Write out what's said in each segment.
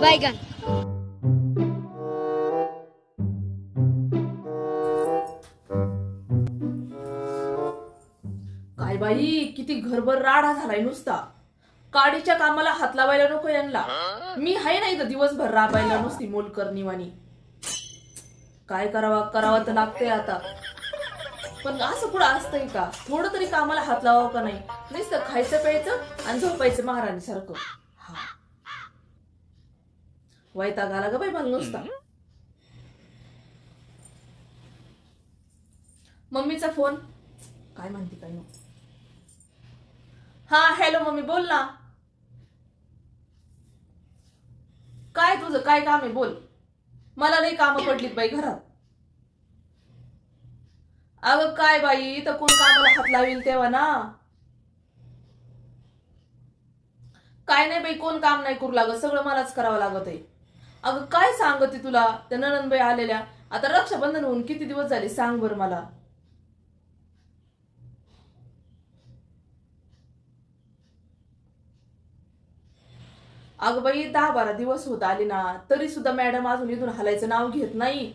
बैगन काय बाई किती घरभर राडा झालाय नुसता. काडीच्या कामाला हात लावायला नको यांना. मी हाय नाही तर दिवसभर राबायला नुसती मोलकर काय करावा करावा तर लागतंय आता. पण असं कुठं असतंय का? थोडं तरी कामाला हात लावावं का नाही? नुसतं खायचं प्यायचं आणि झोपायचं महाराणी सारखं हा. वैताग आला ग बाई मला नुसता. मम्मीचा फोन. काय म्हणते काय नको हा हॅलो मम्मी बोल ना. काय तुझं? काय काम आहे? बोल. मला नाही कामं पडलीत बाई घरात. अगं काय बाई तर कोण कामाला हात लावील तेव्हा ना? काय नाही बाई कोण काम नाही करू लागत सगळं मलाच करावं लागत आहे. अगं काय सांगते तुला त्या ननंदबाई आलेल्या? आता रक्षाबंधन होऊन किती दिवस झाले सांग बरं मला. अगं बाई दहा बारा दिवस होत आले ना तरी सुद्धा मॅडम अजून इथून हलायचं नाव घेत नाही.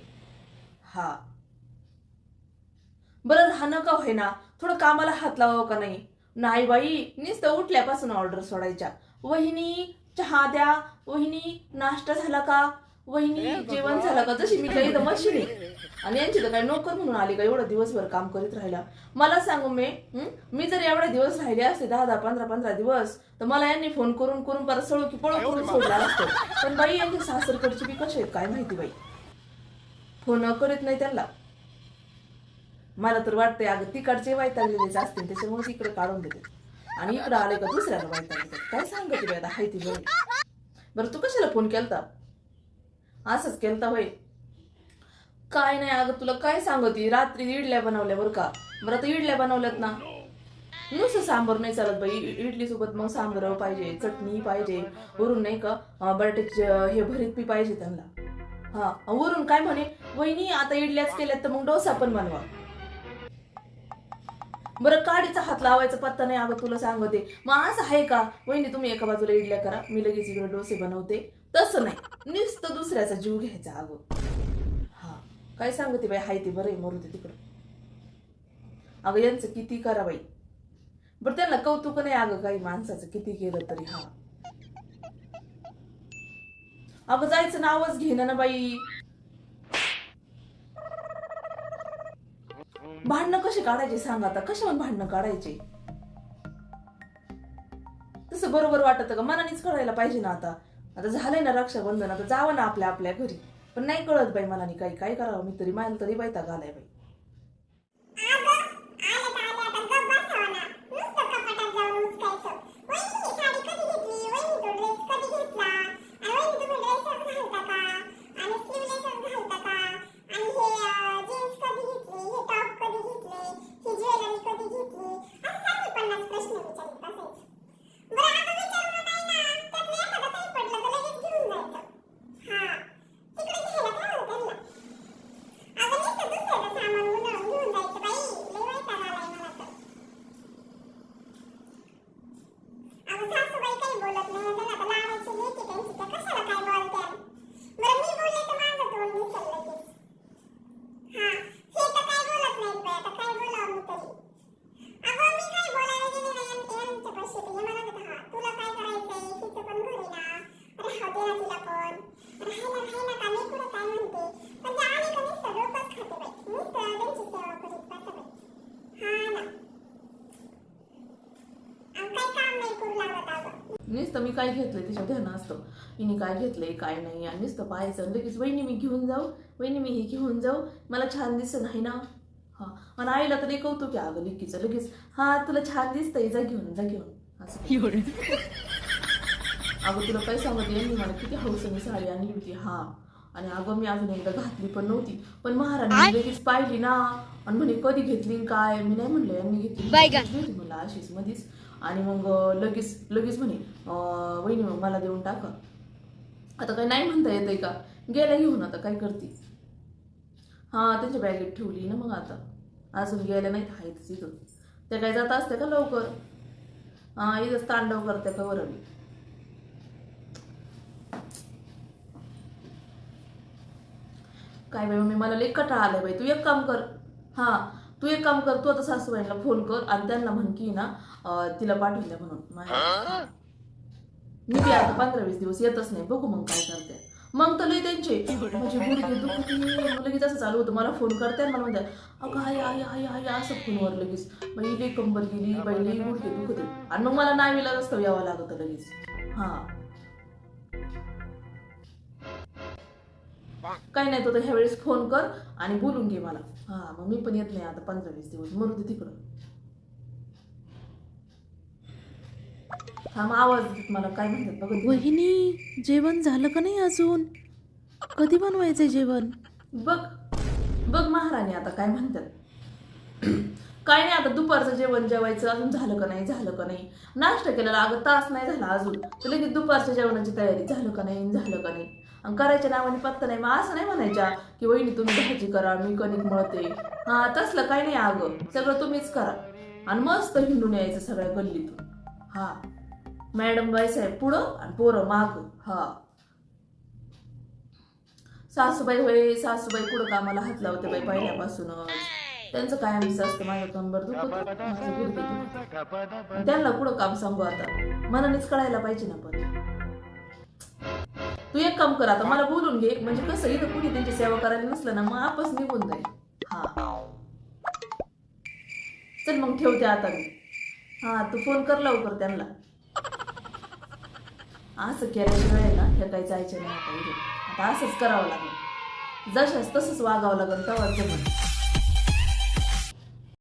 हा. बरं राहणं का होईना? थोडं कामाला हात लावावं का नाही? नाही बाई नुसतं उठल्यापासून ऑर्डर सोडायच्या. वहिनी चहा द्या. वहिनी नाश्ता झाला का? वहिनी जेवण झालं का? जशी मी काही मशीन आणि यांची तर काही नोकर म्हणून आली का? एवढं दिवसभर काम करीत राहिला. मला सांगू मी? मी जर एवढे दिवस राहिले असते दहा दहा पंधरा पंधरा दिवस तर मला यांनी फोन करून करून परत सळू की पळू करून सोडला असतो. पण बाई यांची सासरकडची बी कशी आहेत? काय माहिती बाई? फोन करीत नाही त्यांना. मला तर वाटतंय अगं तिकडचे वैतागलेलेच असतील त्याच्यामुळे तिकडे काढून देते. आणि इकडं आले का दुसऱ्याला वैतागले काय सांगते बाई आता हाय ती बरं बरं तू कशाला फोन केलता? असंच केलता होय. काय नाही अगं तुला काय सांगती? रात्री इडल्या बनवल्या बरं का. बरं आता इडल्या बनवल्यात ना. नुसतं सांबर नाही चालत बाई. इडली सोबत मग सांबर पाहिजे चटणी पाहिजे. वरून नाही का अं, बटाट्याची हे भरीत पी पाहिजे त्यांना. हा वरून काय म्हणे? वहिनी आता इडल्याच केल्यात तर मग डोसा पण बनवा. बरं काडीचा हात लावायचा पत्ता नाही अगं तुला सांगते. मग असं आहे का? वहिनी तुम्ही एका बाजूला इडल्या करा. मी लगेच इकडे डोसे बनवते. तसं नाही. नुसतं दुसऱ्याचा जीव घ्यायचा अगं. हा. काय सांगते बाई? हाय ते बरं आहे मरू ते तिकडं. अगं यांचं किती करा बाई. बरं त्यांना कौतुक नाही अगं काही माणसाचं. किती केलं तरी हा. अगं जायचं नावच घेणं ना बाई. भांडणं कशी काढायचे सांग आता? कशावर भांडणं काढायचे? तसं बरोबर वाटत का? मनानेच कळायला पाहिजे ना आता. आता झालंय ना रक्षाबंधन आता जावं ना आपल्या आपल्या घरी. पण नाही कळत बाई मनाने काही. काय करावं? मी तरी मला तरी बायता घालाय बाई. नुसतं मी काय घेतलंय त्याच्या ध्यान असतं. हिने काय घेतलंय काय नाही आणि नुसतं पाहायचं. लगेच वहिनी मी घेऊन जाऊ. वहिनी मी हे घेऊन जाऊ. मला छान दिसत नाही ना. हा. आणि आईला तर एक कौतुक आहे अगं लिकीचं लगेच हा तुला छान दिसतंय. जा घेऊन जा घेऊन. असं. अगं तुला काय सांगत? यांनी मला किती हौसनी साडी आणली होती. हा. आणि अगं मी अजून एकदा घातली पण नव्हती. पण महाराणी लगेच पाहिली ना. आणि म्हणे कधी घेतली काय? मी नाही म्हणलं यांनी घेतली. घेतली मला अशीच मधीच. आणि मग लगेच लगेच म्हणे वहिनी मग मला देऊन टाका. आता काय नाही म्हणता येतंय का? गेल्या घेऊन आता काय करते? हां त्यांच्या बॅगेत ठेवली ना मग आता. अजून गेल्या नाहीत आहेत तिथं. ते काय जात असते का लवकर? हां इथंच तांडव करते का वरली काय बाई मी मला लई कटाळा आलाय बाई. तू एक काम कर. हां तू एक काम कर तू आता सासूबाईंना फोन कर आणि त्यांना म्हण की ना अं, तिला पाठवून द्या म्हणून. मी बी आता पंधरा वीस दिवस येतच नाही बघू मग काय करते. मग तर लई त्यांचे म्हणजे गुडघे दुखते लगेच असं चालू होतं. मला फोन करते आणि मला म्हणते अगं आई आई आई आई असं फोनवर लगेच. बाई लई कंबर गेली बाई लई गुडघे दुखते. आणि मग मला नावीला असतं यावं लागतं लगेच. हा. काही नाही तो तर ह्यावेळेस फोन कर आणि बोलून घे मला. हा मग मी पण येत नाही आता पंधरा वीस दिवस. मरू दे तिकडं. थांब आवाज देत मला. काय म्हणतात बघ. वहिनी जेवण झालं का नाही अजून? कधी बनवायचंय जेवण? बघ बघ महाराणी आता काय म्हणतात. काय नाही आता दुपारचं जेवण जेवायचं अजून झालं का नाही झालं का नाही. नाश्ता केलेला अगं तास नाही झाला अजून. तर लगेच दुपारच्या जेवणाची तयारी झालं का नाही झालं का नाही. आणि करायच्या नावाने पत्ता नाही मग असं नाही म्हणायच्या की वहिनी तुम्ही भाजी करा मी कणिक मळते. हा तसलं काही नाही अगं. सगळं तुम्हीच करा. आणि मस्त हिंडून यायचं सगळ्या गल्लीतून. हा. मॅडम बाईसाहेब पुढं आणि पोरं माग. हा. सासूबाई होय सासूबाई पुढं कामाला हात लावते बाई पहिल्यापासूनच. त्यांचं कायमच असतं माझं कंबर दुखत त्यांना कुठं काम सांगू आता. मनानेच कळायला पाहिजे ना पण. तू एक काम कर आता मला बोलून घे. म्हणजे कसं इथं कुणी त्यांची सेवा करायला नसलं ना मग आपच निघून जाईल. हा. चल मग ठेवते आता मी. हा तू फोन कर लवकर त्यांना. असं केल्याशिवाय ना हे काही जायचं नाही आता इथे आता असंच करावं लागेल. जशास तसंच वागावं लागेल तेव्हाच जमेल.